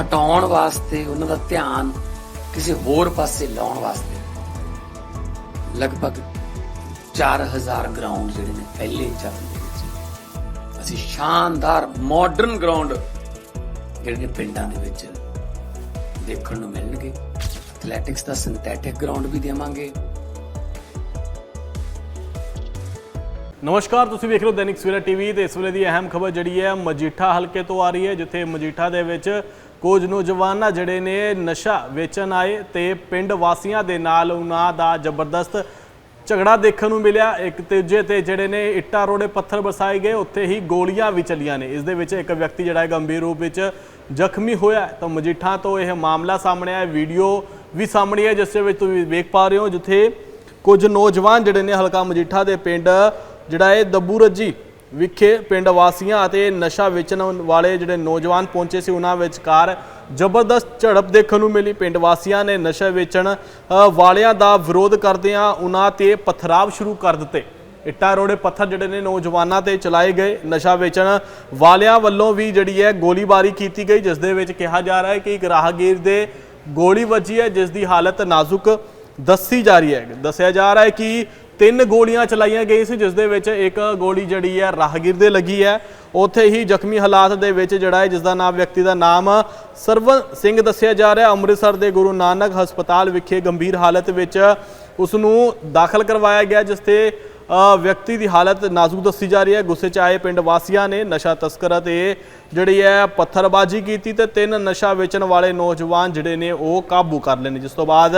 ਹਟਾਉਣ ਵਾਸਤੇ ਉਹਨਾਂ ਦਾ ਧਿਆਨ ਕਿਸੇ ਹੋਰ ਪਾਸੇ ਲਾਉਣ ਵਾਸਤੇ। ਲਗਭਗ 4000 ਗਰਾਊਂਡ ਜਿਹੜੇ ਨੇ ਪਹਿਲੇ ਚਰਨ ਅਸੀਂ ਸ਼ਾਨਦਾਰ ਮਾਡਰਨ ਗਰਾਊਂਡ ਜਿਹੜੇ ਨੇ ਪਿੰਡਾਂ ਦੇ ਵਿੱਚ ਦੇਖਣ ਨੂੰ ਮਿਲਣਗੇ। ਐਥਲੈਟਿਕਸ ਦਾ ਸਿੰਥੈਟਿਕ ਗਰਾਊਂਡ ਵੀ ਦੇਵਾਂਗੇ। ਨਮਸਕਾਰ, ਤੁਸੀਂ ਵੇਖ ਰਹੇ ਹੋ ਦੈਨਿਕ ਸਵੇਰਾ ਟੀਵੀ ਤੇ ਇਸ ਵੇਲੇ ਦੀ ਅਹਿਮ ਖਬਰ ਜਿਹੜੀ ਹੈ, ਮਜੀਠਾ ਹਲਕੇ ਤੋਂ ਆ ਰਹੀ ਹੈ, ਜਿੱਥੇ ਮਜੀਠਾ ਦੇ ਵਿੱਚ ਕੁਝ ਨੌਜਵਾਨਾਂ ਜਿਹੜੇ ਨੇ ਨਸ਼ਾ ਵੇਚਣ ਆਏ ਤੇ ਪਿੰਡ ਵਾਸੀਆਂ ਦੇ ਨਾਲ ਉਹਨਾਂ ਦਾ ਜ਼ਬਰਦਸਤ ਝਗੜਾ ਦੇਖਣ ਨੂੰ ਮਿਲਿਆ। ਇੱਕ ਤੀਜੇ ਤੇ ਜਿਹੜੇ ਨੇ ਇੱਟਾਂ ਰੋੜੇ ਪੱਥਰ ਵਰਸਾਏ ਗਏ, ਉੱਥੇ ਹੀ ਗੋਲੀਆਂ ਵੀ ਚੱਲੀਆਂ ਨੇ। ਇਸ ਦੇ ਵਿੱਚ ਇੱਕ ਵਿਅਕਤੀ ਜਿਹੜਾ ਹੈ ਗੰਭੀਰ ਰੂਪ ਵਿੱਚ ਜ਼ਖਮੀ ਹੋਇਆ ਤਾਂ ਮਜੀਠਾ ਤੋਂ ਇਹ ਮਾਮਲਾ ਸਾਹਮਣੇ ਆਇਆ। ਵੀਡੀਓ ਵੀ ਸਾਹਮਣੇ ਹੈ ਜਿਸ ਦੇ ਵਿੱਚ ਤੁਸੀਂ ਵੇਖ ਪਾ ਰਹੇ ਹੋ, ਜਿੱਥੇ ਕੁਝ ਨੌਜਵਾਨ ਜਿਹੜੇ ਨੇ ਹਲਕਾ ਮਜੀਠਾ ਦੇ ਪਿੰਡ ਜਿਹੜਾ ਇਹ ਦੱਬੂ ਰੱਜੀ ਵਿਖੇ ਪਿੰਡ ਵਾਸੀਆਂ ਅਤੇ ਨਸ਼ਾ ਵੇਚਣ ਵਾਲੇ ਜਿਹੜੇ ਨੌਜਵਾਨ ਪਹੁੰਚੇ ਸੀ, ਉਹਨਾਂ ਵਿਚਕਾਰ ਜ਼ਬਰਦਸਤ ਝੜਪ ਦੇਖਣ ਨੂੰ ਮਿਲੀ। ਪਿੰਡ ਵਾਸੀਆਂ ਨੇ ਨਸ਼ਾ ਵੇਚਣ ਵਾਲਿਆਂ ਦਾ ਵਿਰੋਧ ਕਰਦਿਆਂ ਉਹਨਾਂ ਤੇ ਪਥਰਾਵ ਸ਼ੁਰੂ ਕਰ ਦਿੱਤੇ। ਇੱਟਾਂ ਰੋੜੇ ਪੱਥਰ ਜਿਹੜੇ ਨੇ ਨੌਜਵਾਨਾਂ ਤੇ ਚਲਾਏ ਗਏ। ਨਸ਼ਾ ਵੇਚਣ ਵਾਲਿਆਂ ਵੱਲੋਂ ਵੀ ਜਿਹੜੀ ਹੈ ਗੋਲੀਬਾਰੀ ਕੀਤੀ ਗਈ, ਜਿਸ ਦੇ ਵਿੱਚ ਕਿਹਾ ਜਾ ਰਿਹਾ ਹੈ ਕਿ ਇੱਕ ਰਾਹਗੀਰ ਦੇ ਗੋਲੀ ਵੱਜੀ ਹੈ, ਜਿਸ ਦੀ ਹਾਲਤ ਨਾਜ਼ੁਕ ਦੱਸੀ ਜਾ ਰਹੀ ਹੈ। ਦੱਸਿਆ ਜਾ ਰਿਹਾ ਹੈ ਕਿ ਤਿੰਨ ਗੋਲੀਆਂ ਚਲਾਈਆਂ ਗਈਆਂ ਸੀ, ਜਿਸ ਦੇ ਵਿੱਚ ਇੱਕ ਗੋਲੀ ਜਿਹੜੀ ਹੈ ਰਾਹਗੀਰ ਦੇ ਲੱਗੀ ਹੈ। ਉੱਥੇ ਹੀ ਜ਼ਖਮੀ ਹਾਲਾਤ ਦੇ ਵਿੱਚ ਜਿਹੜਾ ਹੈ ਜਿਸ ਦਾ ਨਾਮ ਵਿਅਕਤੀ ਦਾ ਨਾਮ ਸਰਵਨ ਸਿੰਘ ਦੱਸਿਆ ਜਾ ਰਿਹਾ ਅੰਮ੍ਰਿਤਸਰ ਦੇ ਗੁਰੂ ਨਾਨਕ ਹਸਪਤਾਲ ਵਿਖੇ ਗੰਭੀਰ ਹਾਲਤ ਵਿੱਚ ਉਸ ਨੂੰ ਦਾਖਲ ਕਰਵਾਇਆ ਗਿਆ, ਜਿਸ ਤੇ ਵਿਅਕਤੀ ਦੀ ਹਾਲਤ ਨਾਜ਼ੁਕ ਦੱਸੀ ਜਾ ਰਹੀ ਹੈ। ਗੁੱਸੇ 'ਚ ਆਏ ਪਿੰਡ ਵਾਸੀਆਂ ਨੇ ਨਸ਼ਾ ਤਸਕਰਾਂ 'ਤੇ ਜਿਹੜੀ ਹੈ ਪੱਥਰਬਾਜ਼ੀ ਕੀਤੀ ਤੇ ਤਿੰਨ ਨਸ਼ਾ ਵੇਚਣ ਵਾਲੇ ਨੌਜਵਾਨ ਜਿਹੜੇ ਨੇ ਉਹ ਕਾਬੂ ਕਰ ਲਏ ਨੇ। ਜਿਸ ਤੋਂ ਬਾਅਦ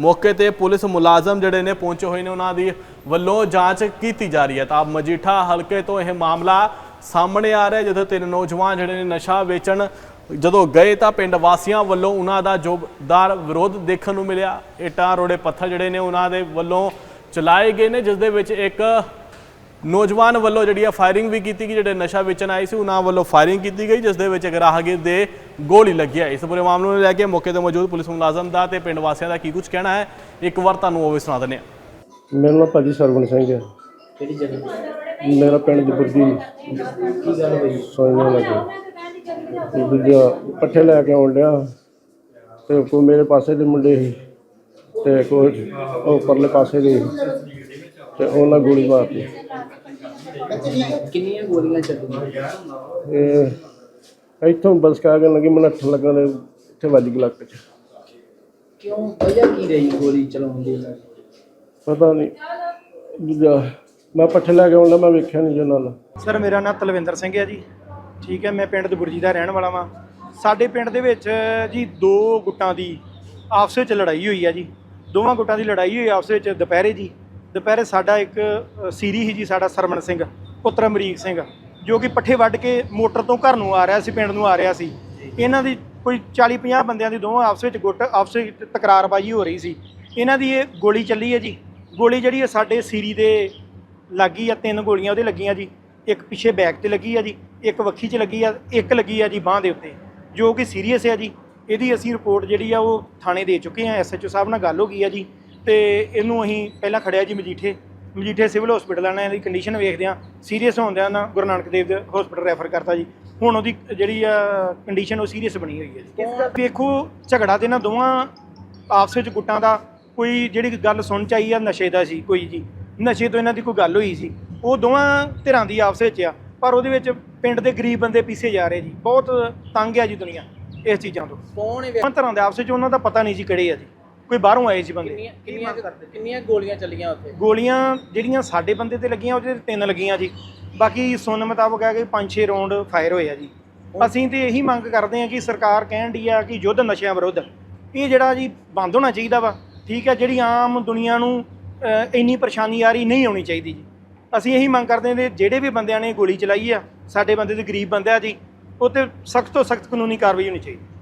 ਮੌਕੇ ਤੇ ਪੁਲਿਸ ਮੁਲਾਜ਼ਮ ਜਿਹੜੇ ਨੇ ਪਹੁੰਚੇ ਹੋਏ ਨੇ, ਉਹਨਾਂ ਦੀ ਵੱਲੋਂ ਜਾਂਚ ਕੀਤੀ ਜਾ ਰਹੀ ਹੈ। ਤਾਂ ਮਜੀਠਾ ਹਲਕੇ ਤੋਂ ਇਹ ਮਾਮਲਾ ਸਾਹਮਣੇ ਆ ਰਿਹਾ ਹੈ, ਜਦੋਂ ਤਿੰਨ ਨੌਜਵਾਨ ਜਿਹੜੇ ਨੇ ਨਸ਼ਾ ਵੇਚਣ ਜਦੋਂ ਗਏ ਤਾਂ ਪਿੰਡ ਵਾਸੀਆਂ ਵੱਲੋਂ ਉਹਨਾਂ ਦਾ ਜੋਬਦਾਰ ਵਿਰੋਧ ਦੇਖਣ ਨੂੰ ਮਿਲਿਆ। ਇੱਟਾਂ, ਰੋੜੇ, ਪੱਥਰ ਜਿਹੜੇ ਨੇ ਉਹਨਾਂ ਦੇ ਵੱਲੋਂ ਚਲਾਏ ਗਏ ਨੇ ਜਿਸ ਦੇ ਵਿੱਚ ਇੱਕ ਨੌਜਵਾਨ ਵੱਲੋਂ ਜਿਹੜੀ ਆ ਫਾਇਰਿੰਗ ਵੀ ਕੀਤੀ ਗਈ ਜਿਹੜੇ ਨਸ਼ਾ ਵੇਚਣ ਆਏ ਸੀ ਉਹਨਾਂ ਵੱਲੋਂ ਫਾਇਰਿੰਗ ਕੀਤੀ ਗਈ ਜਿਸ ਦੇ ਵਿੱਚ ਇੱਕ ਰਾਹਗੀਰ ਦੇ ਗੋਲੀ ਲੱਗੀ ਹੈ ਇਸ ਪੂਰੇ ਮਾਮਲੇ ਨੂੰ ਲੈ ਕੇ ਮੌਕੇ ਤੇ ਮੌਜੂਦ ਪੁਲਿਸ ਮੁਲਾਜ਼ਮ ਦਾ ਤੇ ਪਿੰਡ ਵਾਸੀਆਂ ਦਾ ਕੀ ਕੁਝ ਕਹਿਣਾ ਹੈ ਇੱਕ ਵਾਰ ਤੁਹਾਨੂੰ ਉਹ ਵੀ ਸੁਣਾ ਦਿੰਦੇ ਹਾਂ। ਮੇਰਾ ਨਾਮ ਭਾਜੀ ਸਰਵਣ ਸਿੰਘ ਹੈ। ਕਿਹੜੀ ਜਗ੍ਹਾ? ਮੇਰਾ ਪਿੰਡ ਜਬਰਦੀ ਕੀ ਗੱਲ ਹੋਈ? ਸੋਇਨਾ ਲੱਗੇ ਦੂਜਾ ਪੱਠੇ ਲੈ ਕੇ ਆਉਣ ਡਿਆ। ਤੇ ਕੋਈ ਮੇਰੇ ਪਾਸੇ ਦੇ ਮੁੰਡੇ ਸੀ। ਤੇ ਕੋਈ ਉਹ ਪਰਲੇ ਪਾਸੇ ਦੇ ਸੀ। ਤੇ ਉਹਨਾਂ ਗੋਲੀ ਮਾਰਤੀ। ਕਿੰਨੀਆਂ ਗੋਲੀਆਂ ਚੱਲੀਆਂ? ਇਹ ਇੱਥੋਂ ਬਸ ਕਾ ਕੇ ਲੱਗੀ ਮੈਨੂੰ ਅੱਠ ਲੱਗਣ ਦੇ ਇੱਥੇ ਵੱਜ ਗਈ ਲੱਕ 'ਚ। ਕਿਉਂ? ਵਜ੍ਹਾ ਕੀ ਰਹੀ ਗੋਲੀ ਚਲਾਉਣ ਦੀ? ਪਤਾ ਨਹੀਂ। ਦੂਜਾ ਮੈਂ ਪੱਠੇ ਲੈ ਕੇ ਆਉਣ ਮੈਂ ਵੇਖਿਆ ਨਹੀਂ ਜੋ ਨਾਲ ਸਰ ਮੇਰਾ ਨਾਮ ਤਲਵਿੰਦਰ ਸਿੰਘ ਹੈ ਜੀ। ਠੀਕ ਹੈ ਮੈਂ ਪਿੰਡ ਦਬੁਰਜੀ ਦਾ ਰਹਿਣ ਵਾਲਾ ਵਾਂ। ਸਾਡੇ ਪਿੰਡ ਦੇ ਵਿੱਚ ਜੀ ਦੋ ਗੁੱਟਾਂ ਦੀ ਆਪਸ ਵਿੱਚ ਲੜਾਈ ਹੋਈ ਹੈ ਜੀ। ਦੋਵਾਂ ਗੁੱਟਾਂ ਦੀ ਲੜਾਈ ਹੋਈ ਆਪਸ ਵਿੱਚ ਦੁਪਹਿਰੇ ਜੀ। ਦੁਪਹਿਰੇ ਸਾਡਾ ਇੱਕ ਸੀਰੀ ਹੀ ਜੀ, ਸਾਡਾ ਸਰਮਨ ਸਿੰਘ, ਪੁੱਤਰ ਅਮਰੀਕ ਸਿੰਘ, ਜੋ ਕਿ ਪੱਠੇ ਵੱਢ ਕੇ ਮੋਟਰ ਤੋਂ ਘਰ ਨੂੰ ਆ ਰਿਹਾ ਸੀ, ਪਿੰਡ ਨੂੰ ਆ ਰਿਹਾ ਸੀ। ਇਹਨਾਂ ਦੀ ਕੋਈ 40 50 ਬੰਦਿਆਂ ਦੀ ਦੋਵਾਂ ਆਪਸ ਵਿੱਚ ਗੁੱਟ, ਆਪਸ ਵਿੱਚ ਤਕਰਾਰਬਾਜ਼ੀ ਹੋ ਰਹੀ ਸੀ। ਇਹਨਾਂ ਦੀ ਇਹ ਗੋਲੀ ਚੱਲੀ ਹੈ ਜੀ। ਗੋਲੀ ਜਿਹੜੀ ਹੈ ਸਾਡੇ ਸੀਰੀ ਦੇ ਲੱਗੀ ਆ, ਤਿੰਨ ਗੋਲੀਆਂ ਉਹਦੇ ਲੱਗੀਆਂ ਜੀ। ਇੱਕ ਪਿੱਛੇ ਬੈਕ ਤੇ ਲੱਗੀ ਆ ਜੀ, ਇੱਕ ਵੱਖੀ 'ਚ ਲੱਗੀ ਆ, ਇੱਕ ਲੱਗੀ ਆ ਜੀ ਬਾਹ ਦੇ ਉੱਤੇ, ਜੋ ਕਿ ਸੀਰੀਅਸ ਹੈ ਜੀ। ਇਹਦੀ ਅਸੀਂ ਰਿਪੋਰਟ ਜਿਹੜੀ ਆ ਉਹ ਥਾਣੇ ਦੇ ਚੁੱਕੇ ਆ ਐਸਐਚਓ ਸਾਹਿਬ ਨਾਲ ਗੱਲ ਹੋ ਗਈ ਆ ਜੀ। ਤੇ ਇਹਨੂੰ ਅਸੀਂ ਪਹਿਲਾਂ ਖੜਿਆ ਜੀ ਮਜੀਠੇ ਮਜੀਠੇ ਸਿਵਲ ਹਸਪੀਟਲ ਆਣਾ ਇਹਦੀ ਕੰਡੀਸ਼ਨ ਵੇਖਦੇ ਆ ਸੀਰੀਅਸ ਹੁੰਦਿਆਂ ਨਾ ਗੁਰੂ ਨਾਨਕ ਦੇਵ ਦੇ ਹਸਪੀਟਲ ਰੈਫਰ ਕਰਤਾ ਜੀ। ਹੁਣ ਉਹਦੀ ਜਿਹੜੀ ਆ ਕੰਡੀਸ਼ਨ ਉਹ ਸੀਰੀਅਸ ਬਣੀ ਹੋਈ ਹੈ ਜੀ। ਵੇਖੋ ਝਗੜਾ ਤੇ ਨਾ ਦੋਵਾਂ ਆਪਸ ਵਿੱਚ ਗੁੱਟਾਂ ਦਾ ਕੋਈ ਜਿਹੜੀ ਗੱਲ ਸੁਣ ਚਾਈ ਆ ਨਸ਼ੇ ਦਾ ਸੀ ਕੋਈ ਜੀ। ਨਸ਼ੇ ਤੋਂ ਇਹਨਾਂ ਦੀ ਕੋਈ ਗੱਲ ਹੋਈ ਸੀ। ਉਹ ਦੋਵਾਂ ਧਿਰਾਂ ਦੀ ਆਪਸ ਵਿੱਚ ਆ ਪਰ ਉਹਦੇ ਵਿੱਚ ਪਿੰਡ ਦੇ ਗਰੀਬ ਬੰਦੇ ਪੀਸੇ ਜਾ ਰਹੇ ਜੀ। ਬਹੁਤ ਤੰਗ ਆ ਜੀ ਦੁਨੀਆ। ਇਸ ਚੀਜ਼ਾਂ ਤੋਂ। ਕੌਣ ਹੈ ਉਹਨਾਂ ਤਰ੍ਹਾਂ ਦੇ? ਆਪਸ ਵਿੱਚ ਉਹਨਾਂ ਦਾ ਪਤਾ ਨਹੀਂ ਜੀ ਕਿਹੜੇ ਆ ਜੀ। ਕੋਈ ਬਾਹਰੋਂ ਆਏ ਸੀ ਬੰਦੇ। ਕਿੰਨੀਆਂ ਕਿੰਨੀਆਂ ਕਿੰਨੀਆਂ ਗੋਲੀਆਂ ਚੱਲੀਆਂ ਉੱਥੇ? ਗੋਲੀਆਂ ਜਿਹੜੀਆਂ ਸਾਡੇ ਬੰਦੇ ਤੇ ਲੱਗੀਆਂ ਉਹਦੇ ਤੇ ਤਿੰਨ ਲੱਗੀਆਂ ਜੀ। ਬਾਕੀ ਸੁਣਨ ਮੁਤਾਬਕ ਹੈ ਕਿ 5-6 ਰਾਉਂਡ ਫਾਇਰ ਹੋਏ ਆ ਜੀ। ਅਸੀਂ ਤੇ ਇਹੀ ਮੰਗ ਕਰਦੇ ਹਾਂ ਕਿ ਸਰਕਾਰ ਕਹਿਣ ਦੀ ਆ ਕਿ ਯੁੱਧ ਨਸ਼ਿਆਂ ਵਿਰੁੱਧ। ਇਹ ਜਿਹੜਾ ਜੀ ਬੰਦ ਹੋਣਾ ਚਾਹੀਦਾ ਵਾ ਠੀਕ ਹੈ ਜਿਹੜੀ ਆਮ ਦੁਨੀਆ ਨੂੰ ਅਹ, ਇੰਨੀ ਪਰੇਸ਼ਾਨੀ ਆ ਰਹੀ ਨਹੀਂ ਆਉਣੀ ਚਾਹੀਦੀ ਜੀ। ਅਸੀਂ ਇਹੀ ਮੰਗ ਕਰਦੇ ਹਾਂ ਕਿ ਜਿਹੜੇ ਵੀ ਬੰਦਿਆਂ ਨੇ ਗੋਲੀ ਚਲਾਈ ਆ ਸਾਡੇ ਬੰਦੇ ਤੇ ਗਰੀਬ ਬੰਦੇ ਆ ਜੀ ਉਹ ਤੇ ਸਖਤ ਤੋਂ ਸਖਤ ਕਾਨੂੰਨੀ ਕਾਰਵਾਈ ਹੋਣੀ ਚਾਹੀਦੀ।